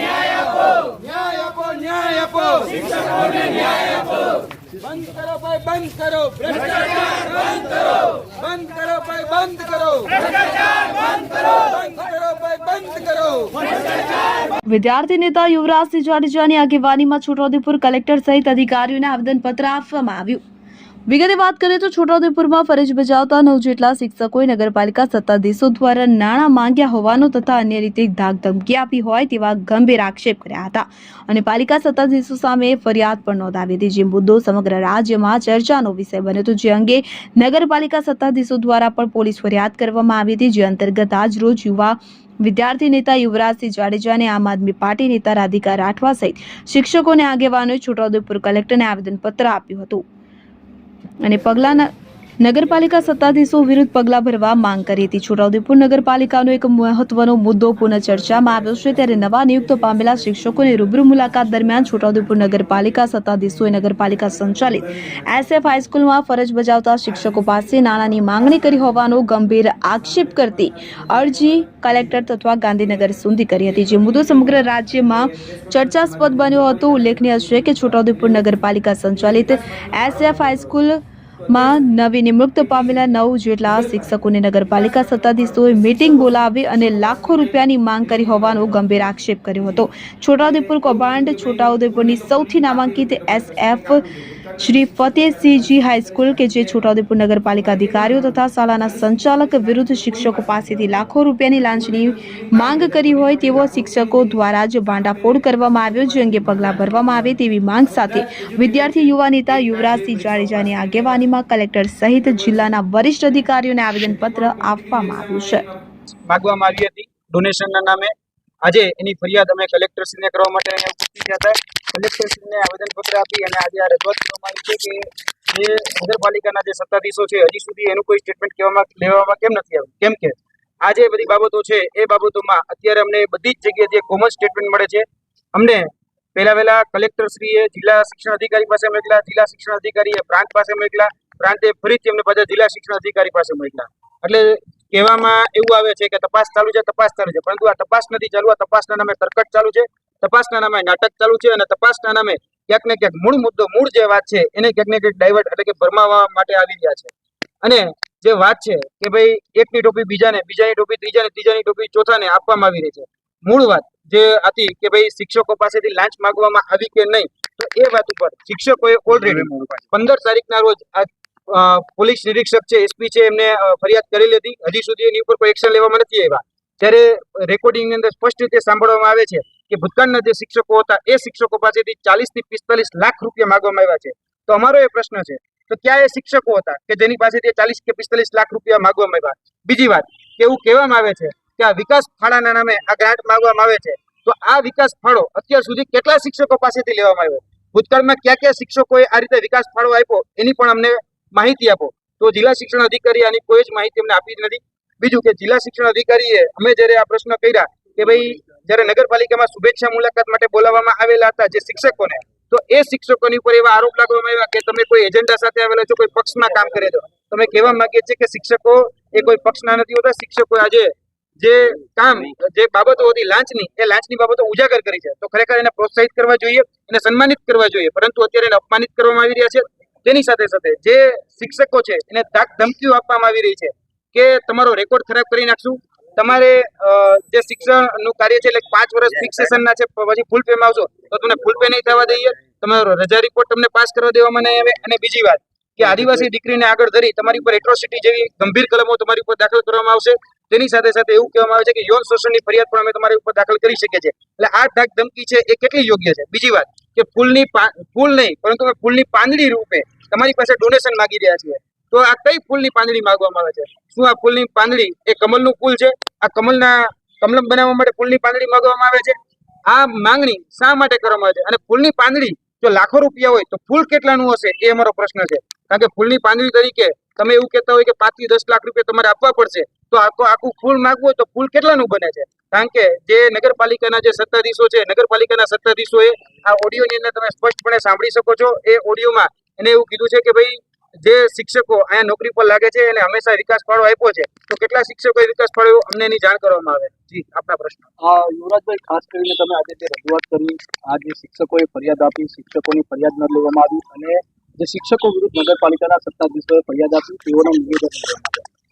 ન્યાય આપો ન્યાય આપો બંધ કરો ભાઈ બંધ કરો. ભ્રષ્ટાચાર બંધ કરો બંધ કરો ભાઈ બંધ કરો. બંધ કરો ભાઈ બંધ કરો. વિદ્યાર્થી નેતા યુવરાજસિંહ જાડેજાની આગેવાનીમાં છોટાઉદેપુર કલેક્ટર સહિત અધિકારીઓને આવેદનપત્ર આપવામાં આવ્યું. વિગતે વાત કરીએ તો છોટાઉદેપુરમાં ફરજ બજાવતા નવ જેટલા શિક્ષકોએ નગરપાલિકા સત્તાધીશો દ્વારા નાણાં માંગ્યા હોવાનો તથા અન્ય રીતે ધાક ધમકી આપી હોય તેવા ગંભીર આક્ષેપ કર્યા હતા. અને પાલિકા સત્તાધીશો સામે ફરિયાદ પણ નોંધાવી હતી. જે મુદ્દો સમગ્ર રાજ્યમાં ચર્ચાનો વિષય બન્યો હતો, જે અંગે નગરપાલિકા સત્તાધીશો દ્વારા પણ પોલીસ ફરિયાદ કરવામાં આવી હતી. જે અંતર્ગત આજ રોજ યુવા વિદ્યાર્થી નેતા યુવરાજસિંહ જાડેજાને આમ આદમી પાર્ટી નેતા રાધિકા રાઠવા સહિત શિક્ષકોને આગેવાનોએ છોટાઉદેપુર કલેક્ટરને આવેદનપત્ર આપ્યું હતું. અને પગલાના નગરપાલિકા સત્તાધીશો વિરુદ્ધ પગલાં ભરવા માંગ કરી હતી. છોટાઉદેપુર નગરપાલિકાનો એક મહત્વનો મુદ્દો પુનઃ ચર્ચામાં આવ્યો છે. ત્યારે નવા નિયુક્ત પામેલા શિક્ષકોની રૂબરૂ મુલાકાત દરમિયાન છોટાઉદેપુર નગરપાલિકા સત્તાધીશોએ નગરપાલિકા સંચાલિત એસએફ હાઈસ્કૂલમાં ફરજ બજાવતા શિક્ષકો પાસે નાણાંની માંગણી કરી હોવાનો ગંભીર આક્ષેપ કરતી અરજી કલેક્ટર તથા ગાંધીનગર સુધી કરી હતી. જે મુદ્દો સમગ્ર રાજ્યમાં ચર્ચાસ્પદ બન્યો હતો. ઉલ્લેખનીય છે કે છોટાઉદેપુર નગરપાલિકા સંચાલિત એસએફ હાઈસ્કૂલ માં નવી નિમણૂક પામેલા નવ જેટલા શિક્ષકોને નગરપાલિકા સત્તાધીશોએ મીટિંગ બોલાવી અને લાખો રૂપિયાની માંગ કરી હોવાનો ગંભીર આક્ષેપ કર્યો હતો. છોટાઉદેપુર કૌભાંડ, છોટાઉદેપુરની સૌથી નામાંકિત એસએફ શ્રી ફતેહસિંહજી હાઈસ્કૂલ કે જે છોટાઉદેપુર નગરપાલિકા અધિકારીઓ તથા શાળાના સંચાલક વિરુદ્ધ શિક્ષકો પાસેથી લાખો રૂપિયાની લાંચની માંગ કરી હોય તેવો શિક્ષકો દ્વારા જ ભાંડાફોડ કરવામાં આવ્યો, જે અંગે પગલાં ભરવામાં આવે તેવી માંગ સાથે વિદ્યાર્થી, યુવા નેતા યુવરાજસિંહ જાડેજાની આગેવાનીમાં કલેક્ટર સહિત જિલ્લાના વરિષ્ઠ અધિકારીઓને આવેદનપત્ર આપવામાં આવ્યું છે. માગવામાં આવી હતી. ડોનેશનના નામે આજે એની ફરિયાદ અમે કલેક્ટરશ્રીને કરવા માટે અહીંયા ઉપસ્થિત હતા. કલેક્ટરશ્રીને આવેદનપત્ર આપી અને આજે આ રજૂઆત કરવામાં આવી છે કે જે નગરપાલિકાના જે સત્તાધીશો છે, હજી સુધી એનું કોઈ સ્ટેટમેન્ટ કહેવામાં લેવામાં કેમ નથી આવ્યું? કેમ કે આ જે બધી બાબતો છે, એ બાબતોમાં અત્યારે અમને બધી જ જગ્યાએ જે કોમન સ્ટેટમેન્ટ મળે છે, અમને પહેલા પહેલા કલેક્ટરશ્રીએ જિલ્લા શિક્ષણ અધિકારી પાસે મોકલા જિલ્લા શિક્ષણ અધિકારીએ પ્રાંત પાસે મોકલા પ્રાંતે ફરીથી અમને પાછા જિલ્લા શિક્ષણ અધિકારી પાસે મોકલા એટલે કહેવામાં એવું આવે છે કે તપાસ ચાલુ છે, તપાસ ચાલુ છે. પરંતુ આ તપાસ નથી ચાલુ, આ તપાસના નામે તરકટ ચાલુ છે. તપાસના નામે નાટક ચાલુ છે અને તપાસના નામે ક્યાંક ને ક્યાંક મૂળ મુદ્દો, મૂળ જે વાત છે એને ક્યાંક ને ક્યાંક ડાયવર્ટ એટલે કે ભરમાવા માટે આવી રહ્યા છે. અને જે વાત છે કે ભાઈ, એકની ટોપી બીજાને, બીજાની ટોપી ત્રીજાને, ત્રીજાની ટોપી ચોથાને આપવામાં આવી રહી છે. મૂળ વાત જે હતી કે ભાઈ, શિક્ષકો પાસેથી લાંચ માંગવામાં આવી કે નહીં, તો એ વાત ઉપર શિક્ષકોએ ઓલરેડી પંદર તારીખના રોજ આ પોલીસ નિરીક્ષક છે, એસપી છે, એમને ફરિયાદ કરેલી હતી હજી સુધી એની ઉપર કોઈ એક્શન લેવામાં નથી આવ્યા. ત્યારે રેકોર્ડિંગની અંદર સ્પષ્ટ રીતે સાંભળવામાં આવે છે કે ભૂતકાળના જે શિક્ષકો હતા, એ શિક્ષકો પાસેથી ચાલીસથી પિસ્તાલીસ લાખ રૂપિયા માગવામાં આવ્યા છે. તો અમારો એ પ્રશ્ન છે, તો ક્યાં એ શિક્ષકો હતા કે જેની પાસેથી ચાલીસ કે પિસ્તાલીસ લાખ રૂપિયા માગવામાં આવ્યા? બીજી વાત, કે એવું કહેવામાં આવે છે કે આ વિકાસ ફાળાના નામે આ ગ્રાન્ટ માગવામાં આવે છે. તો આ વિકાસ ફાળો અત્યાર સુધી કેટલા શિક્ષકો પાસેથી લેવામાં આવ્યો? ભૂતકાળમાં કયા ક્યાં શિક્ષકોએ આ રીતે વિકાસ ફાળો આપ્યો, એની પણ અમને માહિતી આપો. તો જિલ્લા શિક્ષણ અધિકારી આની કોઈ જ માહિતી અમને આપી જ નથી. બીજું કે જિલ્લા શિક્ષણ અધિકારીએ અમે જ્યારે આ પ્રશ્ન કર્યા કે ભાઈ, જ્યારે નગરપાલિકામાં શુભેચ્છા મુલાકાત માટે બોલાવવામાં આવેલા હતા જે શિક્ષકોને, તો એ શિક્ષકોની ઉપર એવા આરોપ લાગવામાં આવ્યા કે તમે કોઈ એજન્ડા સાથે આવેલા છો, કોઈ પક્ષમાં કામ કરે છો. તમે કહેવા માંગીએ છીએ કે શિક્ષકો એ કોઈ પક્ષના નથી હોતા. શિક્ષકો આજે જે કામ, જે બાબતો હતી લાંચની, એ લાંચની બાબતો ઉજાગર કરી છે. તો ખરેખર એને પ્રોત્સાહિત કરવા જોઈએ એને સન્માનિત કરવા જોઈએ. પરંતુ અત્યારે એને અપમાનિત કરવામાં આવી રહ્યા છે. તેની સાથે સાથે જે શિક્ષકો છે, એને ધાક ધમકીઓ આપવામાં આવી રહી છે કે તમારો રેકોર્ડ ખરાબ કરી નાખશું. તમારે જે શિક્ષણનું કાર્ય છે, એટલે પાંચ વર્ષ ફિક્સેશનના છે પછી ફૂલ પેમાં આવશો, તો તમને ફૂલ પે નહીં થવા દઈએ. તમારો રજા રિપોર્ટ તમને પાસ કરવા દેવામાં નહીં આવે. અને બીજી વાત કે આદિવાસી દીકરીને આગળ ધરી તમારી ઉપર એટ્રોસિટી જેવી ગંભીર કલમો તમારી ઉપર દાખલ કરવામાં આવશે. તેની સાથે સાથે એવું કહેવામાં આવે છે કે યૌન શોષણની ફરિયાદ પણ અમે તમારી ઉપર દાખલ કરી શકીએ છીએ. એટલે આ ધાક ધમકી છે એ કેટલી યોગ્ય છે? બીજી વાત કે ફૂલની ફૂલ નહીં, પરંતુ ફૂલની પાંદડી રૂપે તમારી પાસે ડોનેશન માંગી રહ્યા છીએ. તો આ કઈ ફૂલની પાંદડી માંગવામાં આવે છે? શું આ ફૂલની પાંદડી એ કમલનું ફૂલ છે? આ કમલના કમલમ બનાવવા માટે ફૂલની પાંદડી માંગવામાં આવે છે? આ માંગણી શા માટે કરવામાં આવે છે? અને ફૂલની પાંદડી જો લાખો રૂપિયા હોય તો ફૂલ કેટલાનું હશે? એ અમારો પ્રશ્ન છે. કારણ કે ફૂલની પાંદડી તરીકે તમે એવું કહેતા હોય કે પાંચથી દસ લાખ રૂપિયા તમારે આપવા પડશે. તો આખું આખું ફૂલ માગવું હોય તો ફૂલ કેટલાનું બને છે? કારણ કે જે નગરપાલિકાના જે સત્તાધીશો છે, નગરપાલિકાના સત્તાધીશોએ આ ઓડિયોની અંદર તમે સ્પષ્ટપણે સાંભળી શકો છો. એ ઓડિયોમાં એને એવું કીધું છે કે ભાઈ જે શિક્ષકો અહીંયા નોકરી પર લાગે છે એને હંમેશા વિકાસ ફાળો આપ્યો છે તો કેટલા શિક્ષકોએ વિકાસ ફાળો? અમને એની જાણ કરવામાં આવે? જી આપના પ્રશ્ન. આ યુવરાજભાઈ ખાસ કરીને તમે આજે જે રજૂઆત કરી આ જે શિક્ષકોએ ફરિયાદ આપી શિક્ષકોની ફરિયાદ ન લેવામાં આવી અને જે શિક્ષકો વિરુદ્ધ નગરપાલિકાના સત્તાધીશોએ ફરિયાદ આપી તેઓને નિવેદન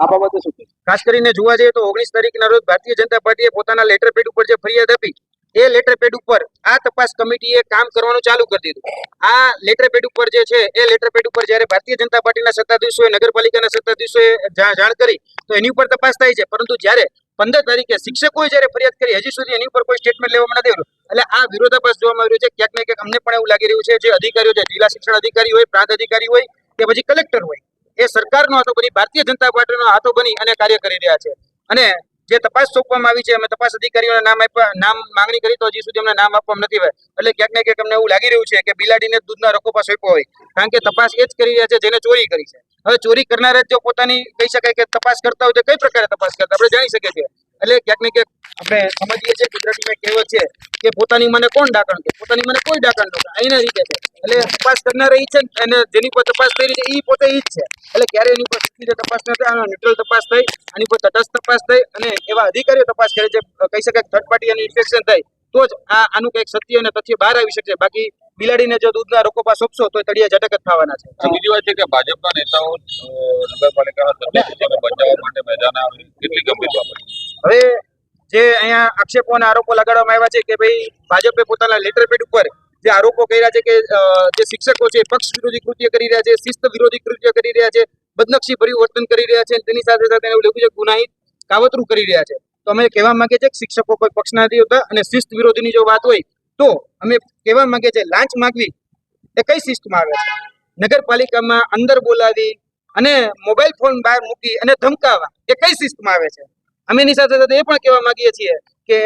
આ બાબતે શું ખાસ કરીને જોવા જઈએ તો ઓગણીસ તારીખના રોજ ભારતીય જનતા પાર્ટીએ પોતાના લેટર પેડ ઉપર જે ફરિયાદ આપી એ લેટર પેડ ઉપર આ તપાસ કમિટીએ કામ કરવાનું ચાલુ કરી દીધું. આ લેટર પેડ ઉપર જે છે, એ લેટર પેડ ઉપર જ્યારે ભારતીય જનતા પાર્ટીના સત્તાધીશોએ, નગરપાલિકાના સત્તાધીશોએ જાણ કરી, તો એની ઉપર તપાસ થાય છે. પરંતુ જ્યારે પંદર તારીખે શિક્ષકોએ જ્યારે ફરિયાદ કરી, હજી સુધી એની ઉપર કોઈ સ્ટેટમેન્ટ લેવામાં નથી આવ્યું. એટલે આ વિરોધાભાસ જોવામાં આવી છે. ક્યાંક ને ક્યાંક અમને પણ એવું લાગી રહ્યું છે જે અધિકારીઓ છે, જિલ્લા શિક્ષણ અધિકારી હોય, પ્રાંત અધિકારી હોય કે પછી કલેક્ટર હોય, એ સરકારનો હાથો બની, ભારતીય જનતા પાર્ટીનો હાથો બની અને કાર્ય કરી રહ્યા છે. અને જે તપાસ સોંપવામાં આવી છે, અમે તપાસ અધિકારીઓના નામ આપ્યા, નામ માંગણી કરી તો હજી સુધી અમને નામ આપવામાં નથી આવ્યા. એટલે ક્યાંક ને ક્યાંક અમને એવું લાગી રહ્યું છે કે બિલાડીને દૂધના રકોપા સોંપ્યો હોય. કારણ કે તપાસ એ જ કરી રહ્યા છે જેને ચોરી કરી છે. હવે ચોરી કરનારા જો પોતાની કહી શકાય કે તપાસ કરતા હોય તો કઈ પ્રકારે તપાસ કરતા આપણે જાણી શકીએ છીએ. એટલે ક્યાંક ને ક્યાંક આપણે સમજીએ છીએ કુદરતીમાં કહેવત છે કે પોતાની મને કોણ ડાકણ કે? પોતાની મને કોઈ ડાકણ ન એના રીતે છે. એટલે તપાસ કરનાર ઈ છે અને જેની પર તપાસ થઈ રહી છે એ પોતે ઈ જ છે. એટલે ક્યારે એની પર સીધી તપાસ ન થાય ન્યુટ્રલ તપાસ થઈ, આની પર તટસ્થ તપાસ થઈ, અને એવા અધિકારીઓ તપાસ કરે છે, કહી શકાય થર્ડ પાર્ટી અને ઇન્ફેક્શન થાય, તો જ આ આનું કંઈક સત્ય અને તથ્ય બહાર આવી શકશે બાકી બિલાડીને જો દૂધના રોકોપા સોંપશો, તો તળિયા ઝટક જ થવાના છે. બીજી વાત છે કે ભાજપના નેતાઓ નગરપાલિકાના સભ્યો બચાવવા માટે મેદાન આવે, કેટલી ગંભીર બાબત હવે જે અહીંયા આક્ષેપો અને આરોપો લગાડવામાં આવ્યા છે કે ભાઈ ભાજપે પોતાના લેટર પેડ ઉપર જે આરોપો કર્યા છે કે જે શિક્ષકો છે પક્ષ વિરોધી કૃત્ય કરી રહ્યા છે, શિસ્ત વિરોધી કૃત્ય કરી રહ્યા છે, બદનક્ષી ભર્યું વર્તન કરી રહ્યા છે તેની સાથે સાથે એવું લખ્યું છે ગુનાહિત કાવતરું કરી રહ્યા છે. તો અમે કહેવા માંગે છે કે શિક્ષકો કોઈ પક્ષના નથી હોતા અને શિસ્ત વિરોધીની જો વાત હોય તો અમે કહેવા માંગે છે લાંચ માંગવી. એ કઈ શિસ્તમાં આવે છે? નગરપાલિકામાં અંદર બોલાવી અને મોબાઈલ ફોન બહાર મૂકી અને ધમકાવવા. એ કઈ શિસ્તમાં આવે છે? અમે એની સાથે સાથે એ પણ કહેવા માંગીએ છીએ કે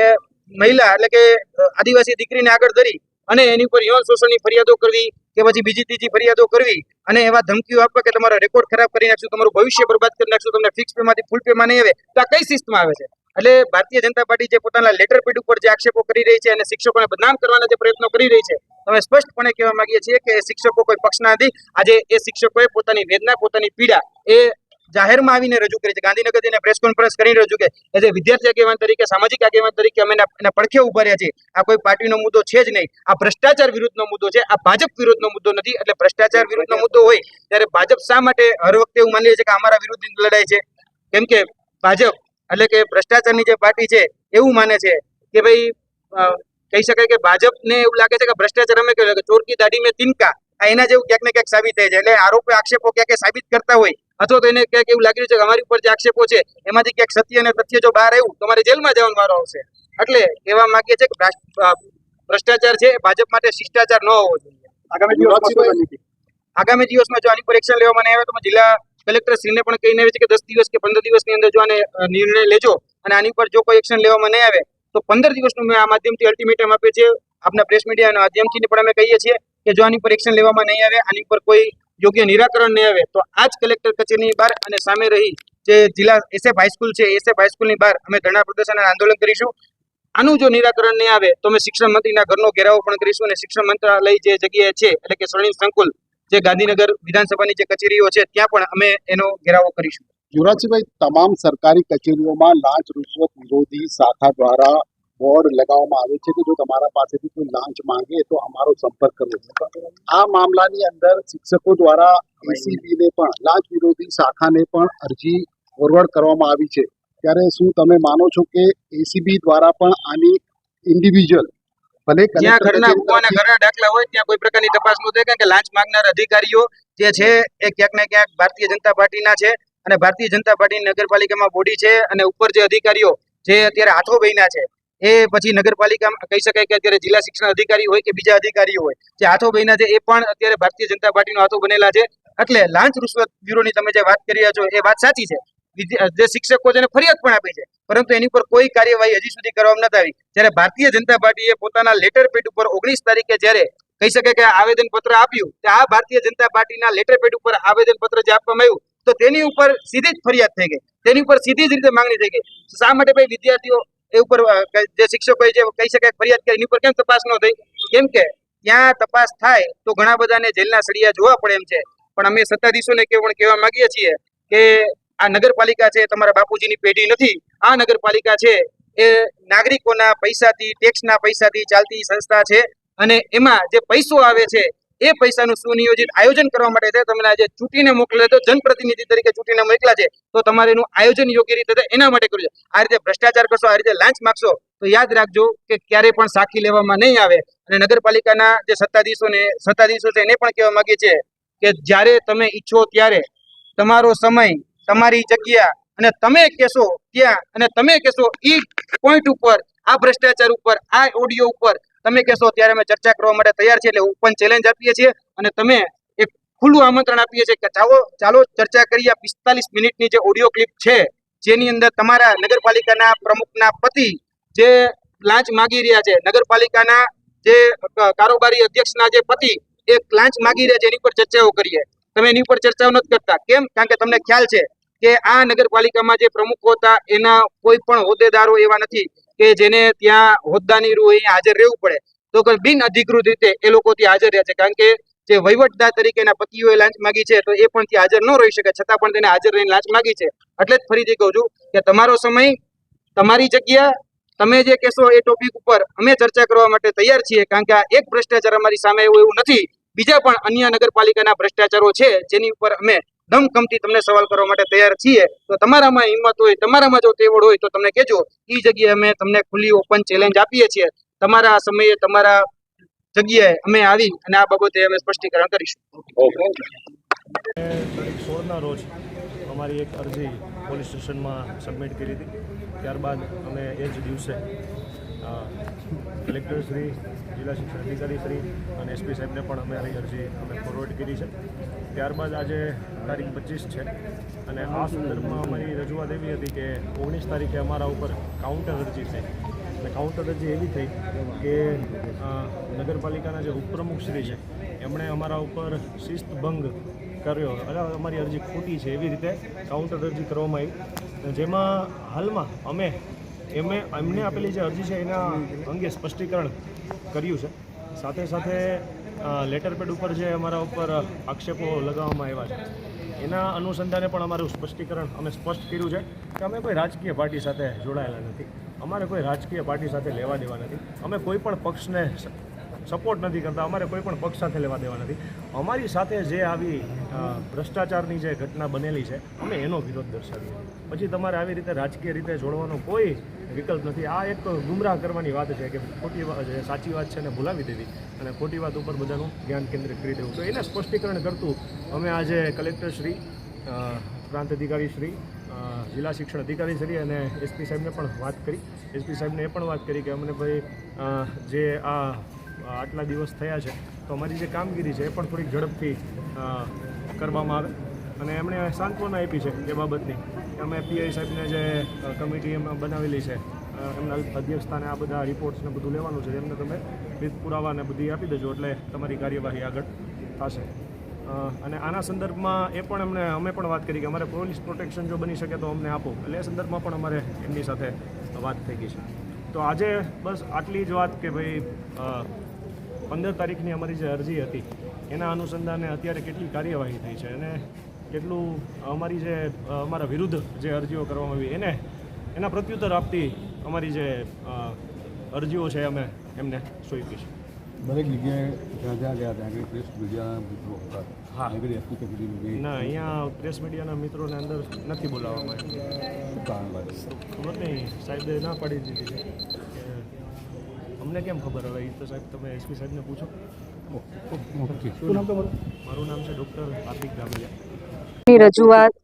મહિલા એટલે કે આદિવાસી દીકરીને આગળ ધરી અને એની ઉપર યૌન શોષણની ફરિયાદો કરવી કે પછી બીજી ત્રીજી ફરિયાદો કરવી અને એવા ધમકીઓ આપવા કે તમારો રેકોર્ડ ખરાબ કરી નાખશું, તમારું ભવિષ્ય બરબાદ કરી નાખશું, તમને ફિક્સ પેમાંથી ફૂલ પેમાં નહીં આવે, તો આ કઈ શિસ્તમાં આવે છે? એટલે ભારતીય જનતા પાર્ટી જે પોતાના લેટર પેડ ઉપર જે આક્ષેપો કરી રહી છે અને શિક્ષકોને બદનામ કરવાના જે પ્રયત્નો કરી રહી છે, અમે સ્પષ્ટપણે કહેવા માંગીએ છીએ કે શિક્ષકો કોઈ પક્ષના નથી. આજે એ શિક્ષકોએ પોતાની વેદના, પોતાની પીડા એ જાહેરમાં આવીને રજૂ કરી છે. ગાંધીનગર જઈને પ્રેસ કોન્ફરન્સ કરીને રજૂ કે એઝ એ વિદ્યાર્થી આગેવાન તરીકે, સામાજિક આગેવાન તરીકે અમે એના પડખે ઊભા રહ્યા છીએ. આ કોઈ પાર્ટીનો મુદ્દો છે જ નહીં. આ ભ્રષ્ટાચાર વિરુદ્ધનો મુદ્દો છે. આ ભાજપ વિરુદ્ધનો મુદ્દો નથી. એટલે ભ્રષ્ટાચાર વિરુદ્ધનો મુદ્દો હોય ત્યારે ભાજપ શા માટે હર વખતે એવું માની લે છે કે અમારા વિરુદ્ધ લડાઈ છે? કેમ કે ભાજપ એટલે કે ભ્રષ્ટાચારની જે પાર્ટી છે એવું માને છે કે ભાઈ કહી શકાય કે ભાજપને એવું લાગે છે કે ભ્રષ્ટાચાર અમે કહ્યું કે ચોર કી દાઢી મેં તિનકા. એના જેવું ક્યાંક ને ક્યાંક સાબિત થાય છે. એટલે આરોપો આક્ષેપો ક્યાંક સાબિત કરતા હોય અથવા તો એને ક્યાંક એવું લાગી રહ્યું છે કે અમારી ઉપર જે આક્ષેપો છે એમાંથી ક્યાંક સત્ય અને તથ્ય જો બહાર આવ્યું તો અમારે જેલમાં જવાનો વારો આવશે. એટલે કહેવા માંગીએ છીએ કે ભ્રષ્ટાચાર છે ભાજપ માટે શિષ્ટાચાર ન હોવો જોઈએ. આગામી દિવસમાં આગામી દિવસમાં જો આની પર એક્શન લેવામાં આવે તો જિલ્લા કલેક્ટર શ્રીને પણ કહીને આવે છે કે દસ દિવસ કે પંદર દિવસની અંદર જો આને નિર્ણય લેજો અને આની પર જો કોઈ એક્શન લેવામાં નહીં આવે તો પંદર દિવસનું મેં આ માધ્યમથી અલ્ટિમેટમ આપે છે આપના પ્રેસ મીડિયાના માધ્યમથી પણ અમે કહીએ છીએ કે જો આની પર એક્શન લેવામાં નહીં આવે આની પર કોઈ યોગ્ય નિરાકરણ નહીં આવે તો આ જ કલેક્ટર કચેરીની બહાર અને સામે રહી જે જિલ્લા એસએફ હાઈસ્કૂલ છે એસએફ હાઈસ્કૂલની બહાર અમે ધરણા પ્રદર્શન આંદોલન કરીશું. આનું જો નિરાકરણ નહીં આવે તો અમે શિક્ષણ મંત્રીના ઘરનો ઘેરાવો પણ કરીશું અને શિક્ષણ મંત્રાલય જે જગ્યાએ છે, એટલે કે સ્વર્ણિમ સંકુલ, જે ગાંધીનગર વિધાનસભાની જે કચેરીઓ છે, ત્યાં પણ અમે એનો ઘેરાવો કરીશું. યુવરાજસિંહભાઈ, તમામ સરકારી કચેરીઓમાં લાંચ રૂશ્વત વિરોધી શાખા દ્વારા બોર્ડ લગાવવામાં આવે છે કે જો તમારા પાસેથી કોઈ લાંચ માંગે તો અમારો સંપર્ક કરવો આ મામલાની અંદર શિક્ષકો દ્વારા એસીબીને પણ લાંચ વિરોધી શાખાને પણ અરજી ફોરવર્ડ કરવામાં આવી છે. ત્યારે શું તમે માનો છો કે એસીબી દ્વારા પણ આની ઇન્ડિવિજ્યુઅલ ભલે જ્યાં ઘરના ભૂવાના ઘરના દાખલા હોય ત્યાં કોઈ પ્રકારની તપાસ ન થાય કે લાંચ માંગનાર અધિકારીઓ જે છે એ ક્યાંક ને ક્યાંક ભારતીય જનતા પાર્ટીના છે અને ભારતીય જનતા પાર્ટીની નગરપાલિકામાં બોડી છે અને ઉપર જે અધિકારીઓ જે અત્યારે હાથો બહેના છે એ પછી નગરપાલિકામાં કહી શકાય કે અત્યારે જિલ્લા શિક્ષણ અધિકારી હોય કે બીજા અધિકારીઓ હોય. જે હાથો બન્યા છે, એ પણ અત્યારે ભારતીય જનતા પાર્ટીનો હાથો બનેલા છે. એટલે લાંચ રૂશ્વત બ્યુરોની તમે જે વાત કરી રહ્યા છો, એ વાત સાચી છે. જે શિક્ષકો છે ફરિયાદ પણ આપી છે. પરંતુ એની પર કોઈ કાર્યવાહી હજી સુધી કરવામાં નથી આવી. જ્યારે ભારતીય જનતા પાર્ટીએ પોતાના લેટર પેડ ઉપર ઓગણીસ તારીખે જ્યારે કહી શકાય કે આવેદન પત્ર આપ્યું કે આ ભારતીય જનતા પાર્ટીના લેટર પેડ ઉપર આવેદન પત્ર જે આપવામાં આવ્યું, તો તેની ઉપર સીધી જ ફરિયાદ થઈ ગઈ. તેની ઉપર સીધી જ રીતે માંગણી થઈ ગઈ. શા માટે ભાઈ વિદ્યાર્થીઓ એ ઉપર જે શિક્ષકોએ જે કહી શકાય ફરિયાદ કરી, એની ઉપર કેમ તપાસ ન થઈ? કેમ કે ત્યાં તપાસ થાય તો ઘણા બધાને જેલના સળિયા જોવા પડે એમ છે. પણ અમે સત્તાધીશોને કેવળ કહેવા માંગીએ છીએ કે આ નગરપાલિકા છે, તમારા બાપુજીની પેઢી નથી. આ નગરપાલિકા છે, એ નાગરિકોના પૈસાથી ટેક્સના પૈસાથી ચાલતી સંસ્થા છે અને એમાં જે પૈસો આવે છે એ પૈસાનું સુનિયોજિત આયોજન કરવા માટે છે. તમને આજે ચૂંટીને મોકલે તો જનપ્રતિનિધિ તરીકે ચૂંટીને મોકલ્યા છે. તો તમારે એનું આયોજન યોગ્ય રીતે એના માટે કર્યું છે. આ રીતે ભ્રષ્ટાચાર કરશો, આ રીતે લાંચ માગશો, તો યાદ રાખજો કે ક્યારે પણ સાખી લેવામાં નહીં આવે. અને નગરપાલિકાના જે સત્તાધીશોને સત્તાધીશો છે એને પણ કહેવા માંગીએ છીએ કે જ્યારે તમે ઈચ્છો ત્યારે તમારો સમય, તમારી જગ્યા અને તમે કહેશો ત્યાં અને તમે કહેશો ઈ પોઈન્ટ ઉપર, આ ભ્રષ્ટાચાર ઉપર, આ ઓડિયો ઉપર તમે કહેશો ત્યારે અમે ચર્ચા કરવા માટે તૈયાર છીએ, એટલે ઓપન ચેલેન્જ આપીએ છીએ. અને તમે એક ખુલ્લું આમંત્રણ આપીએ છીએ કે ચાલો ચાલો ચર્ચા કરીએ પિસ્તાલીસ મિનિટની જે ઓડિયો ક્લિપ છે, જેની અંદર તમારા નગરપાલિકાના પ્રમુખના પતિ જે લાંચ માગી રહ્યા છે, નગરપાલિકાના જે કારોબારી અધ્યક્ષના જે પતિ એ લાંચ માગી રહ્યા છે, એની પર ચર્ચાઓ કરીએ. તમે એની ઉપર ચર્ચાઓ નથી કરતા. કેમ? કારણ કે તમને ખ્યાલ છે કે આ નગરપાલિકામાં જે પ્રમુખો હતા, એના કોઈ પણ હોદ્દેદારો એવા નથી. કે જેને ત્યાં હોદ્દાની રૂ અહીંયા હાજર રહેવું પડે, તો બિન અધિકૃત રીતે એ લોકો ત્યાં હાજર રહ્યા છે. કારણ કે જે વહીવટદાર તરીકેના પતિઓએ લાંચ માગી છે, તો એ પણ ત્યાં હાજર ન રહી શકે, છતાં પણ તેને હાજર રહીને લાંચ માગી છે. એટલે જ ફરીથી કહું છું કે તમારો સમય, તમારી જગ્યા, તમે જે કહેશો એ ટોપિક ઉપર અમે ચર્ચા કરવા માટે તૈયાર છીએ, કારણ કે આ એક ભ્રષ્ટાચાર અમારી સામે એવું એવું નથી. બીજા પણ અન્ય નગરપાલિકાના ભ્રષ્ટાચારો છે, જેની ઉપર અમે દમખમથી તમને સવાલ કરવા માટે તૈયાર છીએ. તો તમારામાં હિંમત હોય તમારામાં જો તેવડ હોય તો તમને કહેજો. એ જગ્યાએ અમે તમને ખુલ્લી ઓપન ચેલેન્જ આપીએ છીએ. તમારા સમયે તમારા જગ્યાએ અમે આવી અને આ બાબતે અમે સ્પષ્ટીકરણ કરીશું. તારીખ સોળના રોજ અમારી એક અરજી પોલીસ સ્ટેશનમાં સબમિટ કરી હતી. ત્યારબાદ અમે એ જ દિવસે કલેક્ટર શ્રી, જિલ્લા શિક્ષણ અધિકારી શ્રી અને એસપી સાહેબને પણ અમારી અરજી અમે ફોરવર્ડ કરી છે. ત્યારબાદ આજે તારીખ પચીસ છે અને આ સંદર્ભમાં અમારી રજૂઆત એવી હતી કે ઓગણીસ તારીખે અમારા ઉપર કાઉન્ટર અરજી થઈ. અને કાઉન્ટર અરજી એવી થઈ કે નગરપાલિકાના જે ઉપપ્રમુખ શ્રી છે, એમણે અમારા ઉપર શિસ્ત ભંગ કર્યો. અને અમારી અરજી ખોટી છે એવી રીતે કાઉન્ટર અરજી કરવામાં આવી. જેમાં હાલમાં અમે એમે એમને આપેલી જે અરજી છે એના અંગે સ્પષ્ટીકરણ કર્યું છે. સાથે સાથે લેટર પેડ ઉપર જે અમારા ઉપર આક્ષેપો લગાવવામાં આવ્યા છે, એના અનુસંધાને પણ અમારું સ્પષ્ટીકરણ અમે સ્પષ્ટ કર્યું છે કે અમે કોઈ રાજકીય પાર્ટી સાથે જોડાયેલા નથી. અમારે કોઈ રાજકીય પાર્ટી સાથે લેવા દેવા નથી. અમે કોઈ પણ પક્ષને સપોર્ટ નથી કરતા, અમારે કોઈ પણ પક્ષ સાથે લેવા દેવા નથી. અમારી સાથે જે આવી ભ્રષ્ટાચારની જે ઘટના બનેલી છે, અમે એનો વિરોધ દર્શાવીએ. પછી તમારે આવી રીતે રાજકીય રીતે જોડવાનો કોઈ વિકલ્પ નથી. આ એક ગુમરાહ કરવાની વાત છે કે ખોટી વાત સાચી વાત છે ને ભૂલાવી દેવી અને ખોટી વાત ઉપર બધાનું ધ્યાન કેન્દ્રિત કરી દેવું. તો એને સ્પષ્ટીકરણ કરતું અમે આજે કલેક્ટર શ્રી પ્રાંત અધિકારી શ્રી જિલ્લા શિક્ષણ અધિકારી શ્રી અને એસપી સાહેબને પણ વાત કરી. એસપી સાહેબને એ પણ વાત કરી કે અમને ભાઈ જે આ આટલા દિવસ થયા છે. તો અમારી જે કામગીરી છે એ પણ થોડીક ઝડપથી કરવામાં આવે. અને એમણે સાંત્વના આપી છે એ બાબતની અમે પીઆઈ સાહેબને જે કમિટી એમાં બનાવેલી છે એમના અધ્યક્ષસ્થાને આ બધા રિપોર્ટ્સ ને બધું લેવાનું છે, એમને તમે વિધ પુરાવા ને બધી આપી દેજો એટલે તમારી કાર્યવાહી આગળ થશે. અને આના સંદર્ભમાં એ પણ એમને, અમે પણ વાત કરી કે અમારે પોલીસ પ્રોટેક્શન જો બની શકે તો અમને આપો. એટલે એ સંદર્ભમાં પણ અમારે એમની સાથે વાત થઈ ગઈ છે. તો આજે બસ આટલી જ વાત કે ભાઈ પંદર તારીખની અમારી જે અરજી હતી એના અનુસંધાને અત્યારે કેટલી કાર્યવાહી થઈ છે અને કેટલું અમારી જે અમારા વિરુદ્ધ જે અરજીઓ કરવામાં આવી એને એના પ્રત્યુત્તર આપતી અમારી જે અરજીઓ છે અમે એમને સોંપી છે દરેક જગ્યાએ જ્યાં જ્યાં ગયા ત્યાં પ્રેસ મીડિયાના મિત્રો હતા. હા. ના અહીંયા પ્રેસ મીડિયાના મિત્રોને અંદર નથી બોલાવવામાં આવ્યા. ખબર નહીં સાહેબે ના પાડી દીધી છે. અમને કેમ ખબર હવે? એ તો સાહેબ તમે એસપી સાહેબને પૂછો. શું નામ તમારું? મારું નામ છે ડૉક્ટર હાર્દિક ગામલિયા રજૂઆત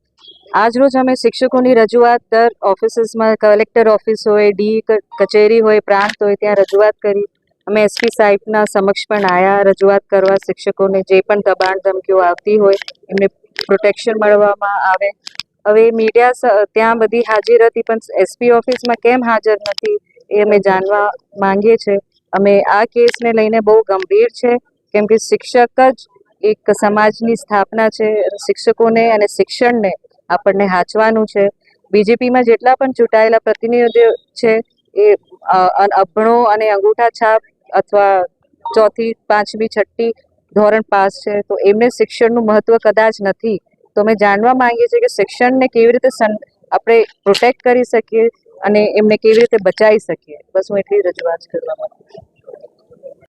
આજરોજ અમે શિક્ષકોની રજૂઆત દર ઓફિસીસમાં કલેક્ટર ઓફિસ હોય ડી કચેરી હોય પ્રાંત હોય ત્યાં રજૂઆત કરી. અમે એસપી સાહેબના સમક્ષ પણ આવ્યા રજૂઆત કરવા શિક્ષકોને જે પણ દબાણ ધમકીઓ આવતી હોય એમને પ્રોટેક્શન મળવામાં આવે. હવે મીડિયા ત્યાં બધી હાજર હતી પણ એસપી ઓફિસમાં કેમ હાજર નથી? એ અમે જાણવા માંગીએ છીએ. અમે આ કેસને લઈને બહુ ગંભીર છે, કેમ કે શિક્ષક જ એક સમાજની સ્થાપના છે, શિક્ષકોને અને શિક્ષણને આપણને હાચવાનું છે. બીજેપીમાં જેટલા પણ ચૂંટાયેલા પ્રતિનિધિઓ છે, એ અભણો અને અંગૂઠા છાપ અથવા ચોથી, પાંચમી, છઠ્ઠી ધોરણ પાસ છે, તો એમને શિક્ષણનું મહત્વ કદાચ નથી. તો અમે જાણવા માંગીએ છીએ કે શિક્ષણને કેવી રીતે આપણે પ્રોટેક્ટ કરી શકીએ અને એમને કેવી રીતે બચાવી શકીએ? બસ હું એટલી રજૂઆત કરવા માંગુ છું.